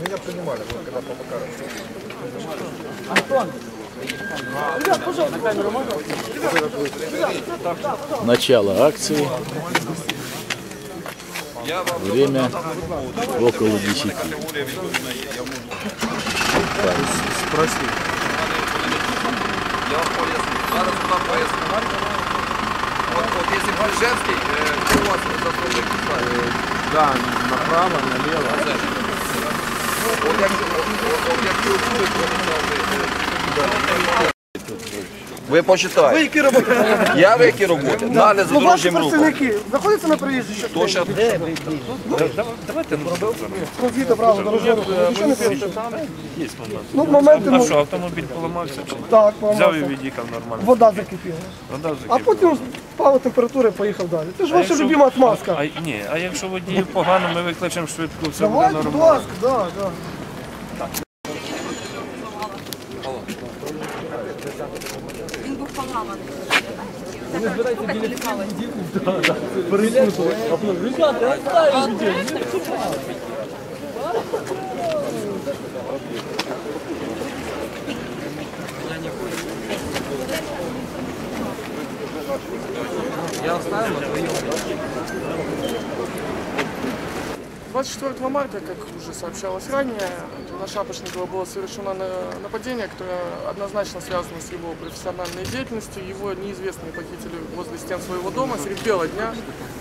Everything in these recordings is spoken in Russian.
Меня принимали, вот, когда по Макарову. Начало акции. Время около 10. Спроси. Я вам поясню. Зараз вам поясню. От, от якщо Брижевський, е, то у вас Китай. Да, направо, налево. От якщо, от, от, якщо ви помічали, ви почитайте. Ви які роботи? Я в якій роботі? Далі за Ну, ваші дорожнім рухом. представники знаходяться на проїжджій частині? То що Ну, згідно правил дорожнього руху. Нічого не порушує. Є момент. Ну, моменти, А ну, що, автомобіль поламався? чи? так, Взяв і поламався. від'їхав нормально. Вода закипіла. Вода А закипіла. потім впала температура і поїхав далі. Це ж А ваша якщо- любима отмазка. А, ні, а якщо водію погано, ми викличемо швидку, все буде Давайте, будь нормально. ласка, да, да. Так, лікалось. – 24 марта, как уже сообщалось ранее, на Шапошникова было совершено на- нападение, которое однозначно связано с его профессиональной деятельностью. Его неизвестные похитили возле стен своего дома средь бела дня,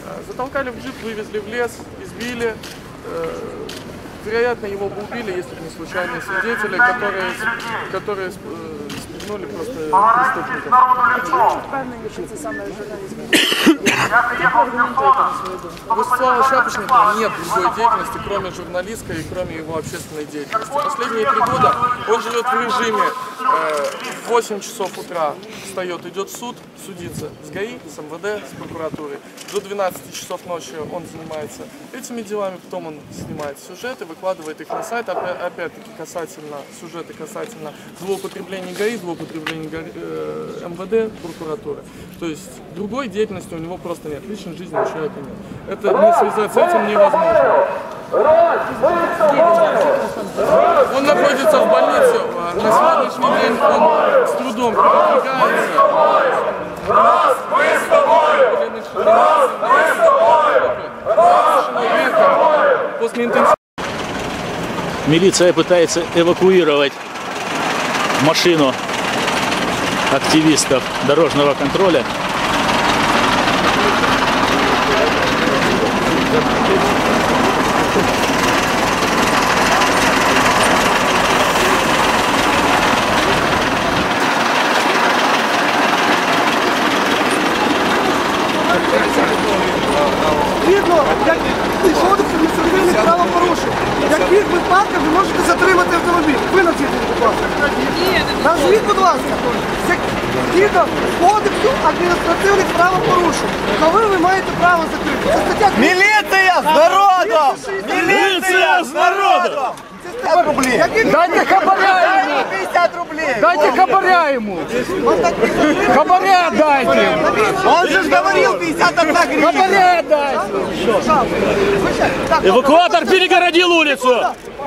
э, затолкали в джип, вывезли в лес, избили. Вероятно, его бы убили, если бы не случайные свидетели, которые, которые э, спугнули просто преступников. У Вячеслава Шапошникова нет другой деятельности, кроме журналистской и кроме его общественной деятельности. Последние три года он живет в режиме в 8 часов утра встает, идет суд, судится с ГАИ, с МВД, с прокуратурой. До 12 часов ночи он занимается этими делами, потом он снимает сюжеты, выкладывает их на сайт, опя- опять-таки касательно, сюжеты касательно злоупотребления ГАИ, злоупотребления э, МВД, прокуратуры. То есть другой деятельности у него просто нет, личной жизни у человека нет. Это не связать с этим невозможно. Он находится в больнице, на сегодняшний день он с трудом передвигается. После интенсивного Милиция пытается эвакуировать машину активистов дорожного контроля. Видно, як підходиться адміністративних правопорушень. Яких випадках ви можете затримати автомобіль? Ви назвіть, будь ласка. Назвіть, будь ласка, Як- згідно кодексу адміністративних правопорушень. Коли ви маєте право закрити? Це стаття Міліція з народом! Милиция с народом! 50 рублей! Дайте хабаря! 50 рублей! Дайте хабаря йому! Хабаря дайте! Он же ж говорил 51 гривна! Хабаря дайте! Так, Эвакуатор перегородил улицу!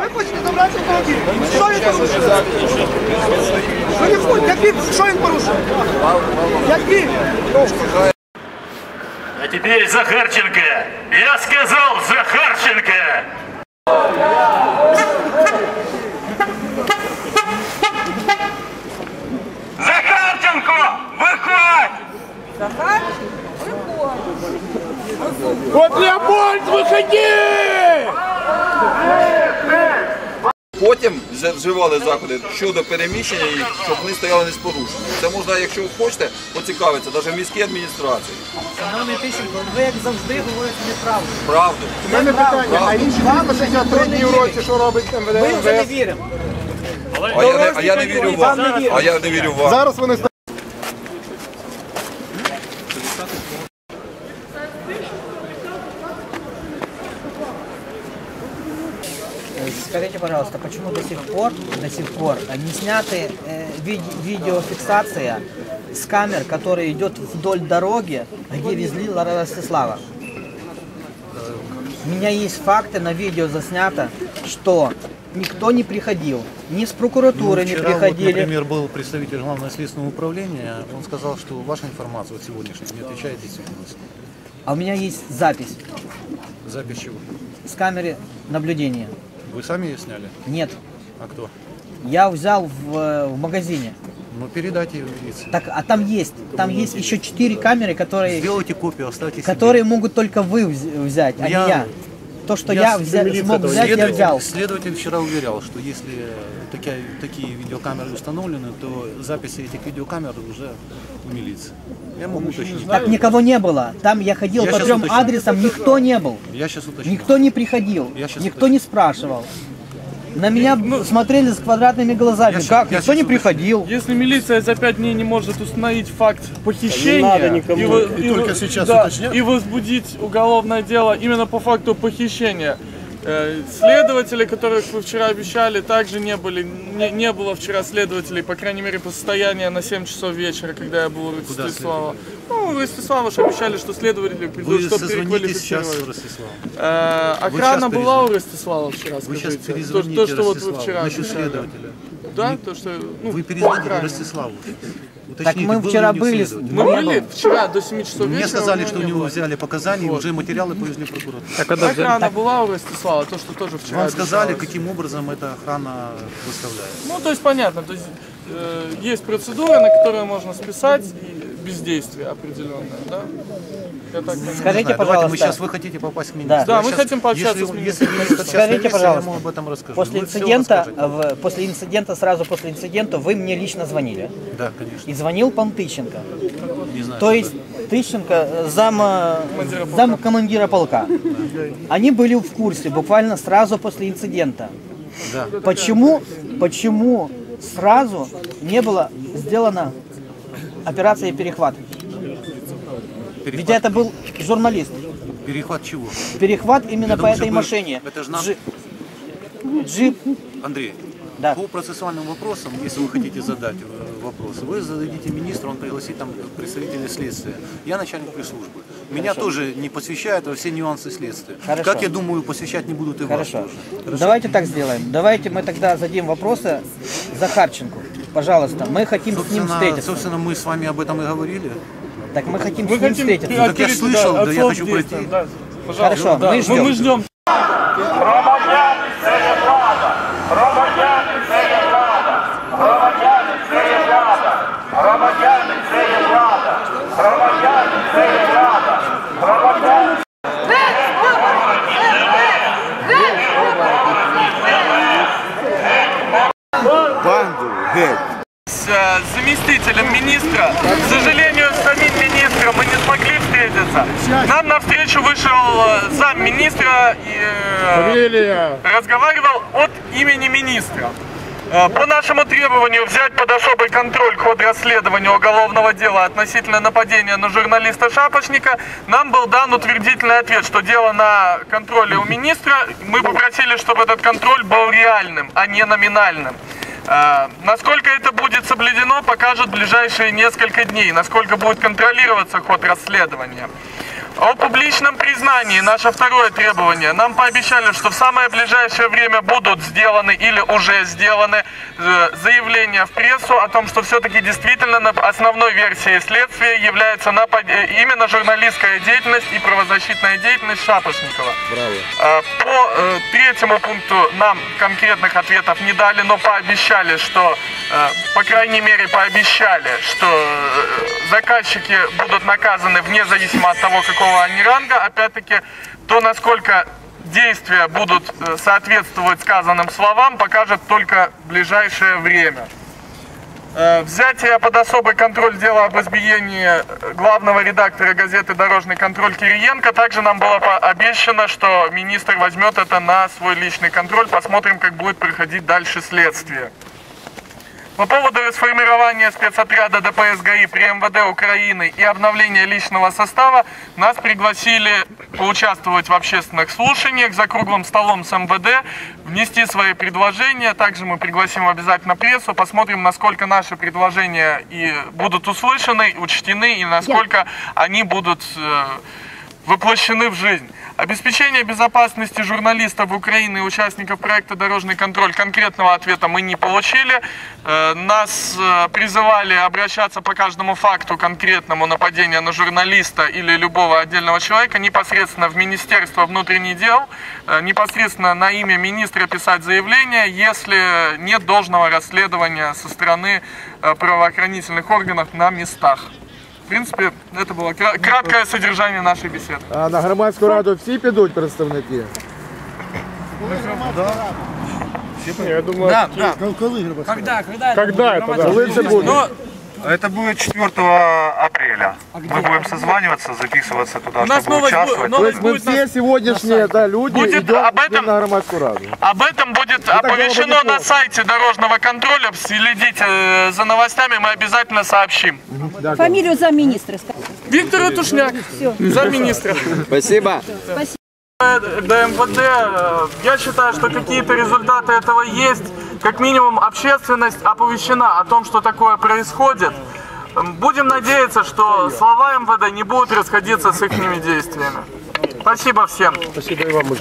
Ви хочете забрати автомобіль. Що він порушує? Ви не входите. Які, що він порушує? Які? А теперь Захарченко! Я сказал Захарченко! Захарченко! Выходь! От Леопольд, виходи! Потім вживали заходи щодо переміщення їх, щоб вони стояли не з порушенням. Це можна, якщо ви хочете, поцікавитися, навіть в міській адміністрації. Шановний Тищенко, ви як завжди говорите неправду. Правду. У мене питання, а інші 363 дні в році, що робить МВД? Ми вже не віримо. А я не, а я не вірю. Вам. А я не вірю в вас. Зараз вони Скажите, пожалуйста, почему до сих пор, до сих пор не сняты э, виде- видеофиксация с камер, которая идет вдоль дороги, где везли Лара Ростислава? У меня есть факты на видео заснято, что никто не приходил, ни с прокуратуры Ну, не вчера вот, приходили. например, был представитель главного следственного управления, он сказал, что ваша информация вот сегодняшняя не отвечает действительности. А у меня есть запись Запись чего? с камеры наблюдения. Вы сами ее сняли? Нет, А кто? я взял в, э, в магазине. Ну, передайте ее милицию. Так, а там есть, там есть еще четыре камеры, которые, Сделайте копию, оставьте себе. которые могут только вы вз- взять, а Я- не я. То, что я, взя- смог взять, я Следователь- взял. Следователь вчера уверял, что если такие, такие видеокамеры установлены, то записи этих видеокамер уже в милиции. Я могу уточнить. Так никого не было. Там я ходил Я по трем уточню. адресам, никто не был. Я сейчас уточню. Никто не приходил, Я никто не спрашивал. На меня смотрели с квадратными глазами. Я как? я Никто не приходил. Если милиция за пять дней не может установить факт похищения надо никому. и, вы- И и только вы- сейчас да, уточнят. и возбудить уголовное дело именно по факту похищения. Э, Следователи, которых вы вчера обещали, также не были. Не, не было вчера следователей, по крайней мере, по состоянию на 7 часов вечера, когда я был у Ростислава. Ну, у Ростислава же обещали, что следователи придут, Вы чтобы созвонитесь сейчас с Ростиславом. Э, Вы охрана сейчас была у. Ростислава вчера, Вы сейчас скажите? То, перезвоните то, что вот вы Ростиславу вчера насчет следователя. Да, то, что... Ну, Вы перезвоните. Ростиславу. Так Уточните, мы был вчера были. Мы не были вчера до 7 часов вечера. Мне сказали, что у не него было. взяли показания, и уже материалы повезли в прокуратуру. Охрана была у Ростислава, то, что тоже вчера Вам сказали, обещалось. каким образом эта охрана выставляет. Ну, то есть понятно, то есть э, есть процедура, на которую можно списать и бездействие определенное, да? Я так понимаю. Скажите, Знаю, давайте пожалуйста, мы сейчас, вы хотите попасть к министру. Да. Мы щас- хотим пообщаться если, с министром. Если сейчас Скажите, пожалуйста, я ему об этом расскажу. после Вы инцидента, в- после инцидента, сразу после инцидента, вы мне лично звонили. Да, конечно. И звонил пан Тыщенко. Не знаю. То есть Тыщенко, э, зам, э, зам командира полка. Они были в курсе буквально сразу после инцидента. Да. Почему, почему сразу не было сделана операция перехват? Ведь Перехват, это был журналист. перехват чего? Перехват именно Я по думаю, этой вы- машине. Это же нам... Джип. Джип. Андрей, Да. по процессуальным вопросам, если вы хотите задать э, вопросы, вы зададите министру, он пригласит там представителей следствия. Я начальник пресс-службы. Меня тоже не посвящают во все нюансы следствия. Хорошо. Как я думаю, посвящать не будут и Хорошо. вас тоже. Давайте так сделаем. Давайте мы тогда зададим вопросы Захарченку. Пожалуйста, мы хотим с ним Собственно, встретиться. собственно, мы с вами об этом и говорили. Так мы хотим Мы с ним хотим встретиться. Ну, так я слышал, да, я от хочу пройти. да. Пожалуйста, Хорошо, да. мы ждем. мы ждем. Банду, геть. С э, заместителем министра. К сожалению, с самим министром мы не смогли встретиться. Нам навстречу вышел э, замминистра и э, Фамилия. разговаривал от имени министра. По нашему требованию взять под особый контроль ход расследования уголовного дела относительно нападения на журналиста Шапошника, нам был дан утвердительный ответ, что дело на контроле у министра. Мы попросили, чтобы этот контроль был реальным, а не номинальным. Э, Насколько это будет соблюдено, покажут ближайшие несколько дней, насколько будет контролироваться ход расследования. О публичном признании, наше второе требование. Нам пообещали, что в самое ближайшее время будут сделаны или уже сделаны э, заявления в прессу о том, что все-таки действительно на- основной версией следствия является напад- э, именно журналистская деятельность и правозащитная деятельность Шапошникова. Э, По третьему пункту нам конкретных ответов не дали, но пообещали, что, по крайней мере, пообещали, что заказчики будут наказаны вне зависимости от того, какого они ранга. Опять-таки, то, насколько действия будут э, соответствовать сказанным словам, покажет только ближайшее время. Э, Взятие под особый контроль дела об избиении э, главного редактора газеты «Дорожный контроль» Кириенко. Также нам было обещано, что министр возьмет это на свой личный контроль. Посмотрим, как будет проходить дальше следствие. По поводу расформирования спецотряда ДПС ГАИ при МВД Украины и обновления личного состава нас пригласили поучаствовать в общественных слушаниях за круглым столом с МВД, внести свои предложения. Также мы пригласим обязательно прессу, посмотрим, насколько наши предложения и будут услышаны, учтены и насколько они будут э, воплощены в жизнь. Обеспечение безопасности журналистов Украины и участников проекта «Дорожный контроль» конкретного ответа мы не получили. Э, Нас э, призывали обращаться по каждому факту конкретному нападения на журналиста или любого отдельного человека непосредственно в Министерство внутренних дел, э, непосредственно на имя министра писать заявление, если нет должного расследования со стороны правоохранительных органов на местах. В принципе, это было кра- краткое содержание нашей беседы. А на громадську раду всі підуть представники? Я думаю, Да, да. когда, когда, Когда это? да? Коли це буде? Это будет 4 апреля. Мы будем созваниваться, записываться туда, У нас чтобы новость, бу- участвовать. новость Ми будет на всі сьогоднішні да, люди Буде йдемо об этом- на громадську раду. Об этом будет так оповещено было бы на неплохо. сайте дорожного контроля. Следите э, за новостями, мы обязательно сообщим. Фамилию замминистра. Виктор Ратушняк, замминистра. Спасибо. До МВД, э, я считаю, что какие-то результаты этого есть. Как минимум, общественность оповещена о том, что такое происходит. Будем надеяться, что слова МВД не будут расходиться с их действиями. Спасибо всем. Спасибо і вам.